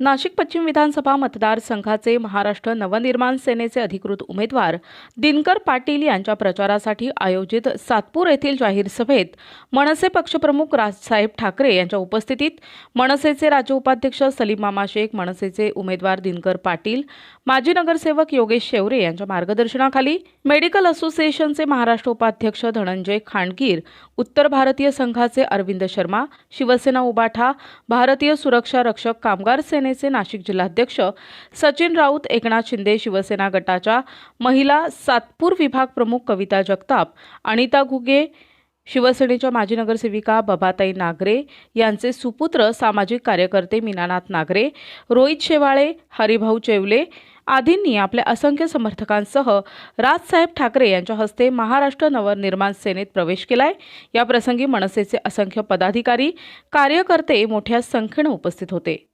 नाशिक पश्चिम विधानसभा मतदारसंघाचे महाराष्ट्र नवनिर्माण सेनेचे अधिकृत उमेदवार दिनकर पाटील यांच्या प्रचारासाठी आयोजित सातपूर येथील जाहीर सभेत मनसे पक्षप्रमुख राजसाहेब ठाकरे यांच्या उपस्थितीत मनसेचे राज्य उपाध्यक्ष सलीम मामा शेख मनसेचे उमेदवार दिनकर पाटील माजी नगरसेवक योगेश शेवरे यांच्या मार्गदर्शनाखाली मेडिकल असोसिएशनचे महाराष्ट्र उपाध्यक्ष धनंजय खांडगीर उत्तर भारतीय संघाचे अरविंद शर्मा शिवसेना उबाठा भारतीय सुरक्षा रक्षक कामगार सेनेचे नाशिक जिल्हाध्यक्ष सचिन राऊत एकनाथ शिंदे शिवसेना गटाच्या महिला सातपूर विभाग प्रमुख कविता जगताप अनिता घुगे शिवसेनेच्या माजी नगरसेविका बबाताई नागरे यांचे सुपुत्र सामाजिक कार्यकर्ते मीनानाथ नागरे रोहित शेवाळे हरिभाऊ चेवले आदींनी आपल्या असंख्य समर्थकांसह राजसाहेब ठाकरे यांच्या हस्ते महाराष्ट्र नवनिर्माण सेनेत प्रवेश केलाय. याप्रसंगी मनसेचे असंख्य पदाधिकारी कार्यकर्ते मोठ्या संख्येनं उपस्थित होते.